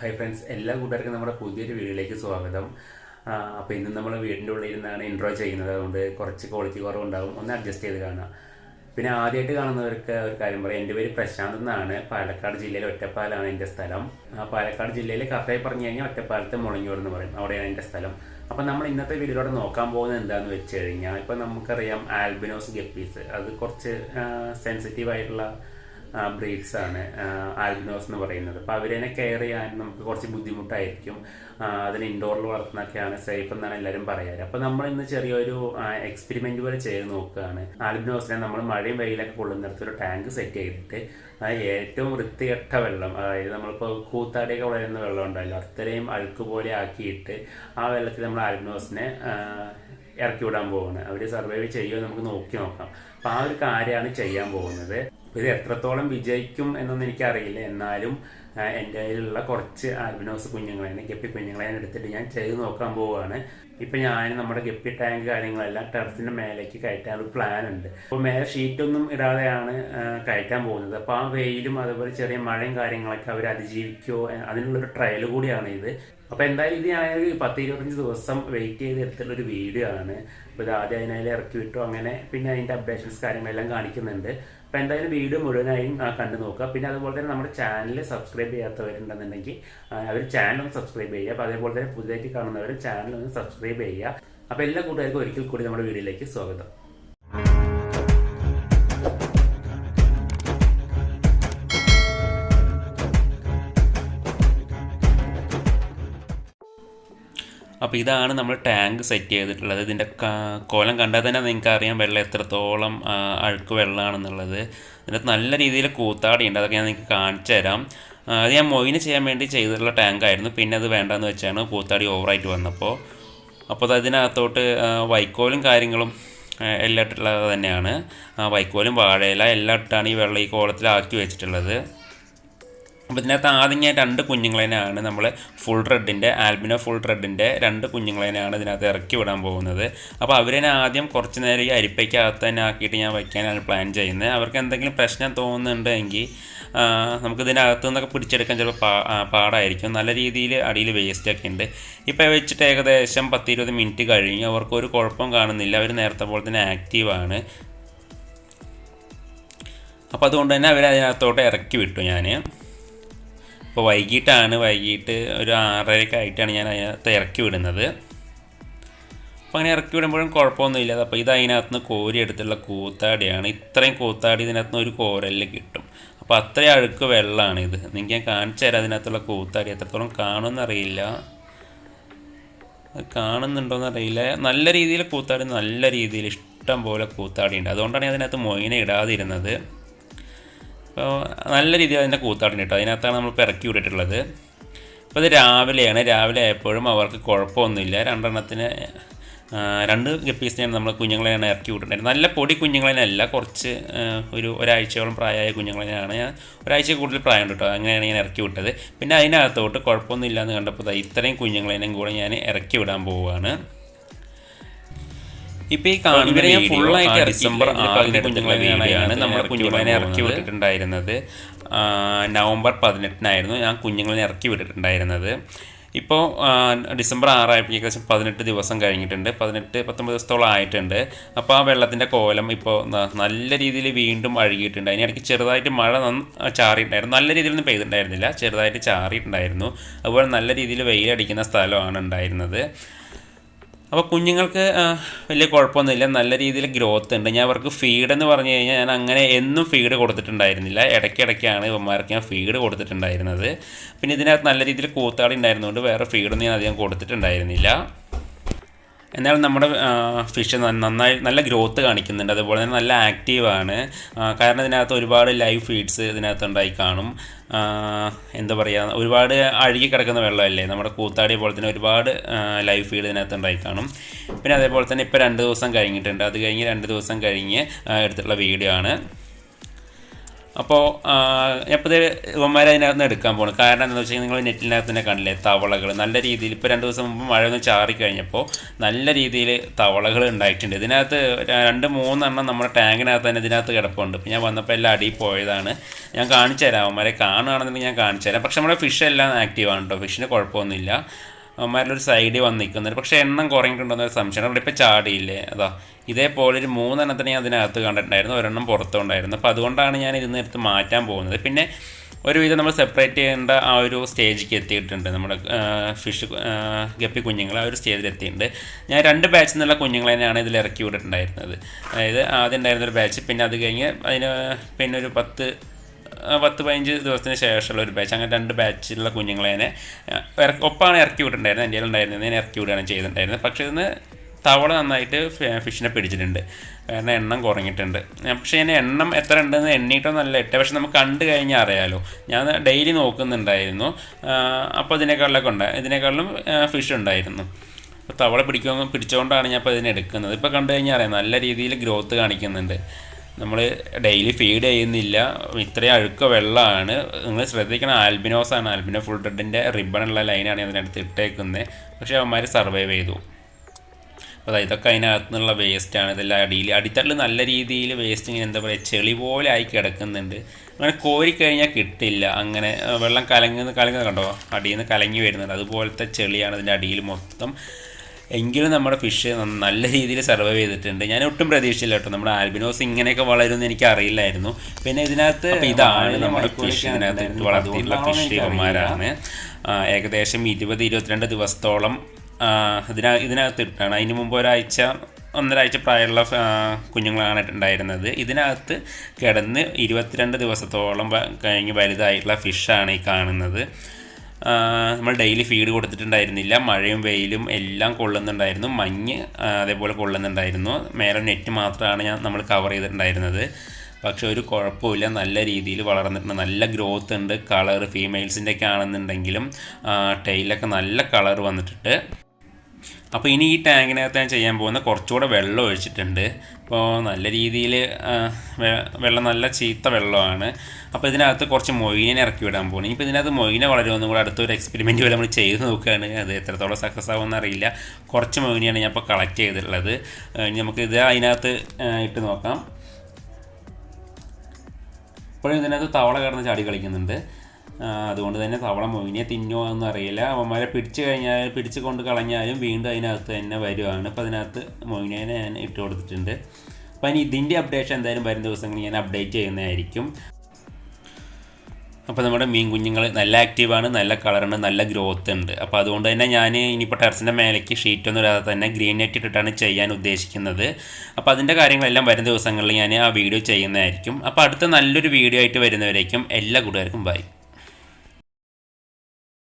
Hi friends എല്ലാ കൂട്ടുകാർക്കും നമ്മുടെ പുതിയൊരു വീഡിയോയിലേക്ക് സ്വാഗതം. അപ്പോൾ ഇന്ന് നമ്മൾ വീടിന്റെ ഉള്ളിൽ നിന്നാണ് ഇൻട്രോ ചെയ്യുന്നത്. അതുകൊണ്ട് കുറച്ച് ക്വാളിറ്റി കുറവുണ്ടാകും ഒന്ന് അഡ്ജസ്റ്റ് ചെയ്ത് കാണാം. പിന്നെ ആദ്യമായിട്ട് കാണുന്നവർക്ക് ഒരു കാര്യം പറയാം. എന്റെ പേര് പ്രശാന്ത് എന്നാണ്. പാലക്കാട് ജില്ലയിലെ ഒറ്റപ്പാലാണ് എന്റെ സ്ഥലം. പാലക്കാട് ജില്ലയിലെ കഫേ പറഞ്ഞു കഴിഞ്ഞാൽ ഒറ്റപ്പാലത്തെ മുളങ്ങിയോട് എന്ന് പറയും. അവിടെയാണ് എന്റെ സ്ഥലം. അപ്പം നമ്മൾ ഇന്നത്തെ വീഡിയോയിലൂടെ നോക്കാൻ പോകുന്നത് എന്താണെന്ന് വെച്ച് കഴിഞ്ഞാൽ ഇപ്പം നമുക്കറിയാം ആൽബിനോസ് ഗപ്പീസ്. അത് കുറച്ച് സെൻസിറ്റീവ് ആയിട്ടുള്ള ബ്രീഡ്സ് ആണ് ആൽബിനോസ് എന്ന് പറയുന്നത്. അപ്പോൾ അവരെ കെയർ ചെയ്യാൻ നമുക്ക് കുറച്ച് ബുദ്ധിമുട്ടായിരിക്കും. അതിന് ഇൻഡോറിൽ വളർത്തുന്നൊക്കെയാണ് സേഫ് എന്നാണ് എല്ലാവരും പറയാറ്. അപ്പോൾ നമ്മൾ ഇന്ന് ചെറിയൊരു എക്സ്പെരിമെന്റ് പോലെ ചെയ്ത് നോക്കുകയാണ്. ആൽബിനോസിനെ നമ്മൾ മഴയും വെയിലൊക്കെ കൊള്ളുന്നിടത്ത് ഒരു ടാങ്ക് സെറ്റ് ചെയ്തിട്ട് ഏറ്റവും വൃത്തികെട്ട വെള്ളം അതായത് നമ്മളിപ്പോൾ കൂത്താടിയൊക്കെ വളരുന്ന വെള്ളം ഉണ്ടല്ലോ അത്രയും അഴുക്ക് പോലെ ആക്കിയിട്ട് ആ വെള്ളത്തിൽ നമ്മൾ ആൽബിനോസിനെ ഇറക്കി വിടാൻ പോവാണ്. അവർ സർവൈവ് ചെയ്യുമോ നമുക്ക് നോക്കി നോക്കാം. അപ്പോൾ ആ ഒരു കാര്യമാണ് ചെയ്യാൻ പോകുന്നത്. ഇത് എത്രത്തോളം വിജയിക്കും എന്നൊന്നും എനിക്കറിയില്ല. എന്നാലും എന്റെ കയ്യിലുള്ള കുറച്ച് ആൽബിനോസ് കുഞ്ഞുങ്ങളെ ഗപ്പി കുഞ്ഞുങ്ങളെ എടുത്തിട്ട് ഞാൻ ചെയ്ത് നോക്കാൻ പോവുകയാണ്. ഇപ്പം ഞാൻ നമ്മുടെ ഗപ്പി ടാങ്ക് കാര്യങ്ങളെല്ലാം ടെറസിന്റെ മേലേക്ക് കയറ്റാൻ ഒരു പ്ലാൻ ഉണ്ട്. അപ്പോൾ മേലെ ഷീറ്റൊന്നും ഇടാതെയാണ് കയറ്റാൻ പോകുന്നത്. അപ്പോൾ ആ വെയിലും അതുപോലെ ചെറിയ മഴയും കാര്യങ്ങളൊക്കെ അവർ അതിജീവിക്കുമോ അതിനുള്ളൊരു ട്രയൽ കൂടിയാണ് ഇത്. അപ്പോൾ എന്തായാലും ഇത് ഞാൻ ഒരു പത്ത് ഇരുപത്തഞ്ച് ദിവസം വെയിറ്റ് ചെയ്ത് എടുത്തിട്ടുള്ള ഒരു വീഡിയോ ആണ്. അപ്പോൾ ഇത് ആദ്യം അതിനായി ഇറക്കി വിട്ടു. അങ്ങനെ പിന്നെ അതിന്റെ അപ്ഡേഷൻസ് കാര്യങ്ങളെല്ലാം കാണിക്കുന്നുണ്ട്. അപ്പോൾ എന്തായാലും വീഡിയോ മുഴുവനായും കണ്ടു നോക്കുക. പിന്നെ അതുപോലെ തന്നെ നമ്മുടെ ചാനൽ സബ്സ്ക്രൈബ് ചെയ്യാത്തവരുണ്ടെന്നുണ്ടെങ്കിൽ അവർ ചാനൽ ഒന്ന് സബ്സ്ക്രൈബ് ചെയ്യുക. അപ്പോൾ അതേപോലെ തന്നെ പുതിയതായിട്ട് കാണുന്നവർ ചാനൽ ഒന്ന് സബ്സ്ക്രൈബ് ചെയ്യുക. അപ്പോൾ എല്ലാ കൂട്ടുകാർക്കും ഒരിക്കൽ കൂടി നമ്മുടെ വീഡിയോയിലേക്ക് സ്വാഗതം. അപ്പോൾ ഇതാണ് നമ്മൾ ടാങ്ക് സെറ്റ് ചെയ്തിട്ടുള്ളത്. ഇതിന്റെ കോലം കണ്ടാൽ തന്നെ നിങ്ങൾക്ക് അറിയാം വെള്ളം എത്രത്തോളം അഴുക്ക് വെള്ളമാണെന്നുള്ളത്. ഇതിനകത്ത് നല്ല രീതിയിൽ കൂത്താടിയുണ്ട്. അതൊക്കെ ഞാൻ നിങ്ങൾക്ക് കാണിച്ചു തരാം. അത് ഞാൻ മൊയിന് ചെയ്യാൻ വേണ്ടി ചെയ്തിട്ടുള്ള ടാങ്ക് ആയിരുന്നു. പിന്നെ അത് വേണ്ടാന്ന് വെച്ചാണ് കൂത്താടി ഓവറായിട്ട് വന്നപ്പോൾ. അപ്പോൾ അത് അതിനകത്തോട്ട് വൈക്കോലും കാര്യങ്ങളും എല്ലാം ഇട്ടുള്ളത് തന്നെയാണ്. വൈക്കോലും വാഴയില എല്ലാം ഇട്ടാണ് ഈ വെള്ളം ഈ കോളത്തിലാക്കി വെച്ചിട്ടുള്ളത്. അപ്പോൾ ഇതിനകത്ത് ആദ്യം ഞാൻ രണ്ട് കുഞ്ഞുങ്ങളേനാണ് നമ്മൾ ഫുൾ റെഡിന്റെ ആൽബിനോ ഫുൾ റെഡിന്റെ രണ്ട് കുഞ്ഞുങ്ങളേനാണ് ഇതിനകത്ത് ഇറക്കി വിടാൻ പോകുന്നത്. അപ്പോൾ അവരെ ആദ്യം കുറച്ച് നേരം ഈ അരിപ്പയ്ക്കകത്ത് തന്നെ ആക്കിയിട്ട് ഞാൻ വയ്ക്കാനാണ് പ്ലാൻ ചെയ്യുന്നത്. അവർക്ക് എന്തെങ്കിലും പ്രശ്നം തോന്നുന്നുണ്ടെങ്കിൽ നമുക്ക് ഇതിനകത്ത് നിന്നൊക്കെ പിടിച്ചെടുക്കാൻ ചിലപ്പോൾ പാടായിരിക്കും. നല്ല രീതിയിൽ അടിയിൽ വേസ്റ്റൊക്കെ ഉണ്ട്. ഇപ്പോൾ വെച്ചിട്ട് ഏകദേശം പത്ത് ഇരുപത് മിനിറ്റ് കഴിഞ്ഞ് അവർക്കൊരു കുഴപ്പം കാണുന്നില്ല. അവർ നേരത്തെ പോലെ തന്നെ ആക്റ്റീവാണ് അപ്പോൾ അതുകൊണ്ട് തന്നെ അവരെ അതിനകത്തോട്ട് ഇറക്കി വിട്ടു ഞാൻ അപ്പോൾ വൈകിട്ടാണ്. വൈകിട്ട് ഒരു ആറരയൊക്കെ ആയിട്ടാണ് ഞാൻ അതിനകത്ത് ഇറക്കി വിടുന്നത്. അപ്പോൾ അങ്ങനെ ഇറക്കി വിടുമ്പോഴും കുഴപ്പമൊന്നുമില്ല. അപ്പോൾ ഇത് അതിനകത്ത് നിന്ന് കോരി എടുത്തുള്ള കൂത്താടിയാണ്. ഇത്രയും കൂത്താടി ഇതിനകത്ത് നിന്ന് ഒരു കോരലിൽ കിട്ടും. അപ്പോൾ അത്രയും അഴുക്ക് വെള്ളമാണ് ഇത്. നിങ്ങൾക്ക് ഞാൻ കാണിച്ചു തരാം അതിനകത്തുള്ള കൂത്താടി. എത്രത്തോളം കാണുമെന്നറിയില്ല. കാണുന്നുണ്ടോയെന്നറിയില്ല നല്ല രീതിയിൽ കൂത്താടി നല്ല രീതിയിൽ ഇഷ്ടം പോലെ കൂത്താടി ഉണ്ട്. അതുകൊണ്ടാണ് അതിനകത്ത് മൊയിനെ ഇടാതിരുന്നത്. അപ്പോൾ നല്ല രീതിയിൽ അതിന്റെ കൂത്താടിന് കേട്ടോ. അതിനകത്താണ് നമ്മൾ ഇറക്കി വിട്ടിട്ടുള്ളത്. അപ്പോൾ ഇത് രാവിലെയാണ്. രാവിലെ ആയപ്പോഴും അവർക്ക് കുഴപ്പമൊന്നുമില്ല. രണ്ടെണ്ണത്തിന് രണ്ട് ഗപ്പീസിനെയാണ് നമ്മൾ കുഞ്ഞുങ്ങളെയാണ് ഇറക്കി വിട്ടിട്ടുണ്ടായിരുന്നത് നല്ല പൊടി കുഞ്ഞുങ്ങളെയല്ല കുറച്ച് ഒരു ഒരാഴ്ചയോളം പ്രായമായ കുഞ്ഞുങ്ങളെയാണ് ഞാൻ ഒരാഴ്ച കൂടുതൽ പ്രായം കേട്ടോ. അങ്ങനെയാണ് ഞാൻ ഇറക്കി വിട്ടത്. പിന്നെ അതിനകത്തോട്ട് കുഴപ്പമൊന്നുമില്ല എന്ന് കണ്ടപ്പോൾ ഇത്രയും കുഞ്ഞുങ്ങളെയും കൂടെ ഞാൻ ഇറക്കി വിടാൻ പോവുകയാണ്. ഇപ്പൊ ഈ കാണുന്ന ഞാൻ വീഡിയോ ആയിട്ട് ഡിസംബർ ആറിന് കുഞ്ഞുങ്ങളെ നമ്മുടെ കുഞ്ഞുങ്ങളെ ഇറക്കി. വിട്ടിട്ടുണ്ടായിരുന്നത്. നവംബർ പതിനെട്ടിനായിരുന്നു ഞാൻ കുഞ്ഞുങ്ങളെ ഇറക്കി വിട്ടിട്ടുണ്ടായിരുന്നത്. ഇപ്പോൾ ഡിസംബർ ആറായപ്പോൾ ഏകദേശം പതിനെട്ട് ദിവസം കഴിഞ്ഞിട്ടുണ്ട്. പതിനെട്ട് പത്തൊമ്പത് ദിവസത്തോളം ആയിട്ടുണ്ട്. അപ്പോൾ ആ വെള്ളത്തിന്റെ കോലം ഇപ്പോൾ നല്ല രീതിയിൽ വീണ്ടും അഴുകിയിട്ടുണ്ട്. അതിനിടയ്ക്ക് ചെറുതായിട്ട് മഴ ചാറിയിട്ടുണ്ടായിരുന്നു. നല്ല രീതിയിലൊന്നും പെയ്തിട്ടുണ്ടായിരുന്നില്ല. ചെറുതായിട്ട് ചാറിയിട്ടുണ്ടായിരുന്നു. അതുപോലെ നല്ല രീതിയിൽ വെയിലടിക്കുന്ന സ്ഥലമാണ് ഉണ്ടായിരുന്നത്. അപ്പോൾ കുഞ്ഞുങ്ങൾക്ക് വലിയ കുഴപ്പമൊന്നുമില്ല. നല്ല രീതിയിൽ ഗ്രോത്ത് ഉണ്ട്. ഞാൻ അവർക്ക് ഫീഡ് എന്ന് പറഞ്ഞു കഴിഞ്ഞാൽ ഞാൻ അങ്ങനെ എന്നും ഫീഡ് കൊടുത്തിട്ടുണ്ടായിരുന്നില്ല. ഇടയ്ക്കിടയ്ക്കാണ് ഇവന്മാർക്ക് ഞാൻ ഫീഡ് കൊടുത്തിട്ടുണ്ടായിരുന്നത്. പിന്നെ ഇതിനകത്ത് നല്ല രീതിയിൽ കൂത്താടി ഉണ്ടായിരുന്നതുകൊണ്ട് വേറെ ഫീഡൊന്നും ഞാൻ അധികം കൊടുത്തിട്ടുണ്ടായിരുന്നില്ല. എന്നാൽ നമ്മുടെ ഫിഷ് നന്നായി നല്ല ഗ്രോത്ത് കാണിക്കുന്നുണ്ട്. അതുപോലെ തന്നെ നല്ല ആക്റ്റീവാണ്. കാരണം ഇതിനകത്ത് ഒരുപാട് ലൈവ് ഫീഡ്സ് ഇതിനകത്ത് ഉണ്ടായി കാണും എന്താ പറയുക ഒരുപാട് അഴുകി കിടക്കുന്ന വെള്ളമല്ലേ? നമ്മുടെ കൂത്താടി പോലെ തന്നെ ഒരുപാട് ലൈവ് ഫീഡ് ഇതിനകത്ത് ഉണ്ടായി കാണും. പിന്നെ അതേപോലെ തന്നെ ഇപ്പോൾ രണ്ട് ദിവസം കഴിഞ്ഞിട്ടുണ്ട്. അത് കഴിഞ്ഞ് രണ്ട് ദിവസം കഴിഞ്ഞ് എടുത്തിട്ടുള്ള വീഡിയോ ആണ്. അപ്പോൾ എപ്പോഴത്തെ ഇവന്മാർ അതിനകത്ത് എടുക്കാൻ പോകണം കാരണം എന്താണെന്ന് വെച്ചാൽ നിങ്ങൾ നെറ്റിനകത്ത് തന്നെ കണ്ടില്ലേ തവളകൾ നല്ല രീതിയിൽ ഇപ്പോൾ രണ്ട് ദിവസം മുമ്പ് മഴ ഒന്ന് ചാറി കഴിഞ്ഞപ്പോൾ നല്ല രീതിയിൽ തവളകൾ ഉണ്ടായിട്ടുണ്ട്. ഇതിനകത്ത് രണ്ട് മൂന്നെണ്ണം നമ്മുടെ ടാങ്കിനകത്ത് തന്നെ ഇതിനകത്ത് കിടപ്പുണ്ട്. ഇപ്പോൾ ഞാൻ വന്നപ്പോൾ എല്ലാം അടിയിൽ പോയതാണ്. ഞാൻ കാണിച്ചു തരാം അവന്മാരെ. കാണുകയാണെന്നുണ്ടെങ്കിൽ ഞാൻ കാണിച്ചു തരാം പക്ഷേ നമ്മുടെ ഫിഷ് എല്ലാം ആക്റ്റീവാണ് കേട്ടോ ഫിഷിന് കുഴപ്പമൊന്നുമില്ല. അവന്മാരുടെ ഒരു സൈഡിൽ വന്ന് നിൽക്കുന്നുണ്ട് പക്ഷേ എണ്ണം കുറഞ്ഞിട്ടുണ്ടോ എന്നൊരു സംശയം. അവിടെ ഇപ്പോൾ ചാടിയില്ലേ? അതാ. ഇതേപോലെ ഒരു മൂന്നെണ്ണത്തിന് ഞാൻ അതിനകത്ത് കണ്ടിട്ടുണ്ടായിരുന്നു. ഒരെണ്ണം പുറത്തുണ്ടായിരുന്നു. അപ്പോൾ അതുകൊണ്ടാണ് ഞാൻ ഇതിന്ന് എടുത്ത് മാറ്റാൻ പോകുന്നത്. പിന്നെ ഒരുവിധം നമ്മൾ സെപ്പറേറ്റ് ചെയ്യേണ്ട ആ ഒരു സ്റ്റേജിലേക്ക് എത്തിയിട്ടുണ്ട്. നമ്മുടെ ഫിഷ് ഗപ്പി കുഞ്ഞുങ്ങൾ ആ ഒരു സ്റ്റേജിൽ എത്തിയിട്ടുണ്ട്. ഞാൻ രണ്ട് ബാച്ചിൽ നിന്നുള്ള കുഞ്ഞുങ്ങളെ തന്നെയാണ് ഇതിൽ ഇറക്കി വിട്ടിട്ടുണ്ടായിരുന്നത്. അതായത് ആദ്യം ഉണ്ടായിരുന്ന ഒരു ബാച്ച് പിന്നെ അത് കഴിഞ്ഞ് അതിന് പിന്നെ ഒരു പത്ത് പത്ത് പതിനഞ്ച് ദിവസത്തിന് ശേഷമുള്ള ഒരു ബാച്ച് അങ്ങനെ രണ്ട് ബാച്ചിലുള്ള കുഞ്ഞുങ്ങളെ ഒപ്പാണ് ഇറക്കി വിട്ടിട്ടുണ്ടായിരുന്നത്. എന്റെ ഉണ്ടായിരുന്നത് ഞാൻ ഇറക്കി വിടുകയാണ് ചെയ്തിട്ടുണ്ടായിരുന്നത്. പക്ഷേ ഇന്ന് തവള നന്നായിട്ട് ഫിഷിനെ പിടിച്ചിട്ടുണ്ട്. കാരണം എണ്ണം കുറഞ്ഞിട്ടുണ്ട്. പക്ഷേ ഇതിന് എണ്ണം എത്ര ഉണ്ടെന്ന് എണ്ണിയിട്ടൊന്നല്ല ഇട്ട പക്ഷെ നമുക്ക് കണ്ടു കഴിഞ്ഞാൽ അറിയാലോ. ഞാൻ ഡെയിലി നോക്കുന്നുണ്ടായിരുന്നു. അപ്പോൾ ഇതിനേക്കാളിലൊക്കെ ഉണ്ട് ഇതിനേക്കാളിലും ഫിഷ് ഉണ്ടായിരുന്നു. അപ്പോൾ തവള പിടിക്കുക പിടിച്ചുകൊണ്ടാണ് ഞാൻ ഇപ്പോൾ ഇതിനെ എടുക്കുന്നത്. ഇപ്പോൾ കണ്ടു കഴിഞ്ഞാൽ അറിയാം നല്ല രീതിയിൽ ഗ്രോത്ത് കാണിക്കുന്നുണ്ട്. നമ്മൾ ഡെയിലി ഫീഡ് ചെയ്യുന്നില്ല. ഇത്രയും അഴുക്ക വെള്ളമാണ്. നിങ്ങൾ ശ്രദ്ധിക്കണം ആൽബിനോസാണ് ആൽബിനോ ഫുൾ റെഡിന്റെ റിബണുള്ള ലൈനാണ് അതിനകത്ത് ഇട്ടേക്കുന്നത് പക്ഷേ അവന്മാർ സർവൈവ് ചെയ്തു. അപ്പോൾ അതായത് ഇതൊക്കെ അതിനകത്ത് നിന്നുള്ള വേസ്റ്റാണ് ഇതെല്ലാം അടിയിൽ അടിത്തട്ടിൽ നല്ല രീതിയിൽ വേസ്റ്റ് ഇങ്ങനെ എന്താ പറയുക ചെളി പോലെ ആയി കിടക്കുന്നുണ്ട്. അങ്ങനെ കോരിക്കഴിഞ്ഞാൽ കിട്ടില്ല. അങ്ങനെ വെള്ളം കലങ്ങുന്ന കലങ്ങുന്ന കണ്ടോ? അടിയിൽ നിന്ന് കലങ്ങി വരുന്നുണ്ട്. അതുപോലത്തെ ചെളിയാണ് ഇതിന്റെ അടിയിൽ മൊത്തം. എങ്കിലും നമ്മുടെ ഫിഷ് നല്ല രീതിയിൽ സർവൈവ് ചെയ്തിട്ടുണ്ട്. ഞാൻ ഒട്ടും പ്രതീക്ഷിച്ചില്ല കേട്ടോ. നമ്മുടെ ആൽബിനോസ് ഇങ്ങനെയൊക്കെ വളരുമെന്ന് എനിക്ക് അറിയില്ലായിരുന്നു. പിന്നെ ഇതിനകത്ത് ഇതാണ് നമ്മുടെ ഫിഷ് ഇതിനകത്ത് വളർത്തിയിട്ടുള്ള ഫിഷ് ഇവന്മാരാണ് ഏകദേശം ഇരുപത് ഇരുപത്തിരണ്ട് ദിവസത്തോളം ഇതിനാ ഇതിന ഇതിനകത്ത് ഇട്ടാണ്. അതിന് മുമ്പ് ഒരാഴ്ച ഒന്നരാഴ്ച പ്രായമുള്ള കുഞ്ഞുങ്ങളാണ് ഉണ്ടായിരുന്നത് ഇതിനകത്ത് കിടന്ന് ഇരുപത്തിരണ്ട് ദിവസത്തോളം കഴിഞ്ഞ് വലുതായിട്ടുള്ള ഫിഷാണ് ഈ കാണുന്നത്. നമ്മൾ ഡെയിലി ഫീഡ് കൊടുത്തിട്ടുണ്ടായിരുന്നില്ല. മഴയും വെയിലും എല്ലാം കൊള്ളുന്നുണ്ടായിരുന്നു. മഞ്ഞ് അതേപോലെ കൊള്ളുന്നുണ്ടായിരുന്നു. മേലെ നെറ്റ് മാത്രമാണ് ഞാൻ നമ്മൾ കവർ ചെയ്തിട്ടുണ്ടായിരുന്നത്. പക്ഷേ ഒരു കുഴപ്പമില്ല. നല്ല രീതിയിൽ വളർന്നിട്ടുണ്ട്. നല്ല ഗ്രോത്ത് ഉണ്ട്. കളർ ഫീമെയിൽസിന്റെ ഒക്കെ ആണെന്നുണ്ടെങ്കിലും ടെയിലൊക്കെ നല്ല കളർ വന്നിട്ടുണ്ട്. അപ്പോൾ ഇനി ഈ ടാങ്കിനകത്ത് ഞാൻ ചെയ്യാൻ പോകുന്ന കുറച്ചുകൂടെ വെള്ളം ഒഴിച്ചിട്ടുണ്ട്. അപ്പോൾ നല്ല രീതിയിൽ വെള്ളം നല്ല ചീത്ത വെള്ളമാണ്. അപ്പോൾ ഇതിനകത്ത് കുറച്ച് മൊയിനെ ഇറക്കി വിടാൻ പോകുന്നു ഇനിയിപ്പോൾ ഇതിനകത്ത് മൊയിനെ വളരുമെന്നും കൂടെ അടുത്തൊരു എക്സ്പെരിമെന്റ് പോലെ നമ്മൾ ചെയ്ത് നോക്കുകയാണ് അത് എത്രത്തോളം സക്സസ് ആവുമെന്ന് അറിയില്ല. കുറച്ച് മൊയിനെയാണ് ഞാൻ ഇപ്പോൾ കളക്ട് ചെയ്തിട്ടുള്ളത്. ഇനി നമുക്ക് ഇത് അതിനകത്ത് ഇട്ട് നോക്കാം. ഇപ്പോഴും ഇതിനകത്ത് തവള കിടന്ന് ചാടി കളിക്കുന്നുണ്ട്. അതുകൊണ്ട് തന്നെ തവള മൊയിനെ തിന്നോ എന്ന് അറിയില്ല. അവന്മാരെ പിടിച്ചു കഴിഞ്ഞാൽ പിടിച്ചു കൊണ്ട് കളഞ്ഞാലും വീണ്ടും അതിനകത്ത് തന്നെ വരുവാണ്. അപ്പോൾ അതിനകത്ത് മൊയിനെ ഞാൻ ഇട്ട് കൊടുത്തിട്ടുണ്ട്. അപ്പോൾ ഇനി ഇതിന്റെ അപ്ഡേഷൻ എന്തായാലും വരും ദിവസങ്ങളിൽ ഞാൻ അപ്ഡേറ്റ് ചെയ്യുന്നതായിരിക്കും. അപ്പോൾ നമ്മുടെ മീൻ കുഞ്ഞുങ്ങൾ നല്ല ആക്റ്റീവാണ് നല്ല കളറുണ്ട് നല്ല ഗ്രോത്ത് ഉണ്ട്. അപ്പോൾ അതുകൊണ്ട് തന്നെ ഞാൻ ഇനിയിപ്പോൾ ടെറസിന്റെ മേലേക്ക് ഷീറ്റൊന്നും ഇല്ലാതെ തന്നെ ഗ്രീൻ നെറ്റ് ഇട്ടിട്ടാണ് ചെയ്യാൻ ഉദ്ദേശിക്കുന്നത്. അപ്പോൾ അതിന്റെ കാര്യങ്ങളെല്ലാം വരും ദിവസങ്ങളിൽ ഞാൻ ആ വീഡിയോ ചെയ്യുന്നതായിരിക്കും. അപ്പോൾ അടുത്ത നല്ലൊരു വീഡിയോ ആയിട്ട് വരുന്നവരേക്കും എല്ലാ കൂട്ടുകാർക്കും ബൈ